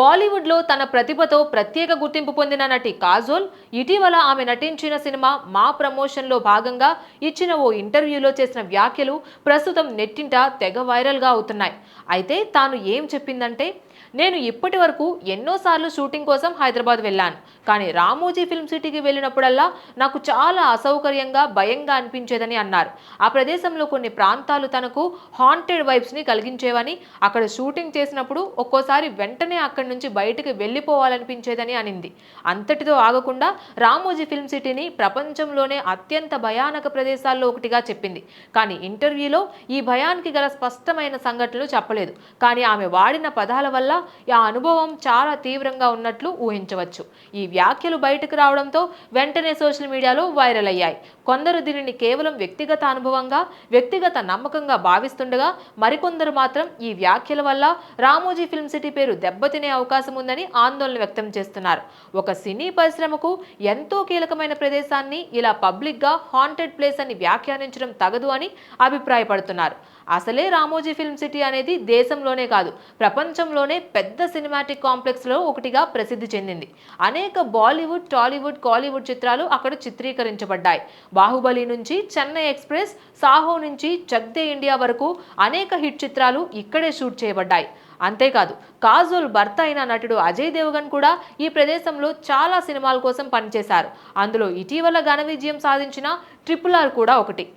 బాలీవుడ్లో తన ప్రతిభతో ప్రత్యేక గుర్తింపు పొందిన నటి కాజోల్ ఇటీవల ఆమె నటించిన సినిమా మా ప్రమోషన్లో భాగంగా ఇచ్చిన ఓ ఇంటర్వ్యూలో చేసిన వ్యాఖ్యలు ప్రస్తుతం నెట్టింట తెగ వైరల్గా అవుతున్నాయి. అయితే తాను ఏం చెప్పిందంటే నేను ఇప్పటి వరకు ఎన్నోసార్లు షూటింగ్ కోసం హైదరాబాద్ వెళ్ళాను కానీ రామోజీ ఫిల్మ్ సిటీకి వెళ్ళినప్పుడల్లా నాకు చాలా అసౌకర్యంగా భయంగా అనిపించేదని అన్నారు. ఆ ప్రదేశంలో కొన్ని ప్రాంతాలు తనకు హాంటెడ్ వైబ్స్ని కలిగించేవని అక్కడ షూటింగ్ చేసినప్పుడు ఒక్కోసారి వెంటనే అక్కడి నుంచి బయటకు వెళ్ళిపోవాలనిపించేదని అనింది. అంతటితో ఆగకుండా రామోజీ ఫిల్మ్ సిటీని ప్రపంచంలోనే అత్యంత భయానక ప్రదేశాల్లో ఒకటిగా చెప్పింది. కానీ ఇంటర్వ్యూలో ఈ భయానికి గల స్పష్టమైన సంఘటనలు చెప్పలేదు. కానీ ఆమె వాడిన పదాల వల్ల ఆ అనుభవం చాలా తీవ్రంగా ఉన్నట్లు ఊహించవచ్చు. ఈ వ్యాఖ్యలు బయటకు రావడంతో వెంటనే సోషల్ మీడియాలో వైరల్ అయ్యాయి. కొందరు దీనిని కేవలం వ్యక్తిగత అనుభవంగా వ్యక్తిగత నమ్మకంగా భావిస్తుండగా మరికొందరు మాత్రం ఈ వ్యాఖ్యల వల్ల రామోజీ ఫిల్మ్ సిటీ పేరు దెబ్బతినే అవకాశం ఉందని ఆందోళన వ్యక్తం చేస్తున్నారు. ఒక సినీ పరిశ్రమకు ఎంతో కీలకమైన ప్రదేశాన్ని ఇలా పబ్లిక్గా హాంటెడ్ ప్లేస్ అని వ్యాఖ్యానించడం తగదు అని అభిప్రాయపడుతున్నారు. అసలే రామోజీ ఫిల్మ్ సిటీ అనేది దేశంలోనే కాదు ప్రపంచంలోనే పెద్ద సినిమాటిక్ కాంప్లెక్స్లో ఒకటిగా ప్రసిద్ధి చెందింది. అనేక బాలీవుడ్ టాలీవుడ్ కాలీవుడ్ చిత్రాలు అక్కడ చిత్రీకరించబడ్డాయి. బాహుబలి నుంచి చెన్నై ఎక్స్ప్రెస్ సాహో నుంచి చక్దే ఇండియా వరకు అనేక హిట్ చిత్రాలు ఇక్కడే షూట్ చేయబడ్డాయి. అంతేకాదు కాజోల్ భర్త అయిన నటుడు అజయ్ దేవగన్ కూడా ఈ ప్రదేశంలో చాలా సినిమాల కోసం పనిచేశారు. అందులో ఇటీవల ఘన విజయం సాధించిన ట్రిపుల్ ఆర్ కూడా ఒకటి.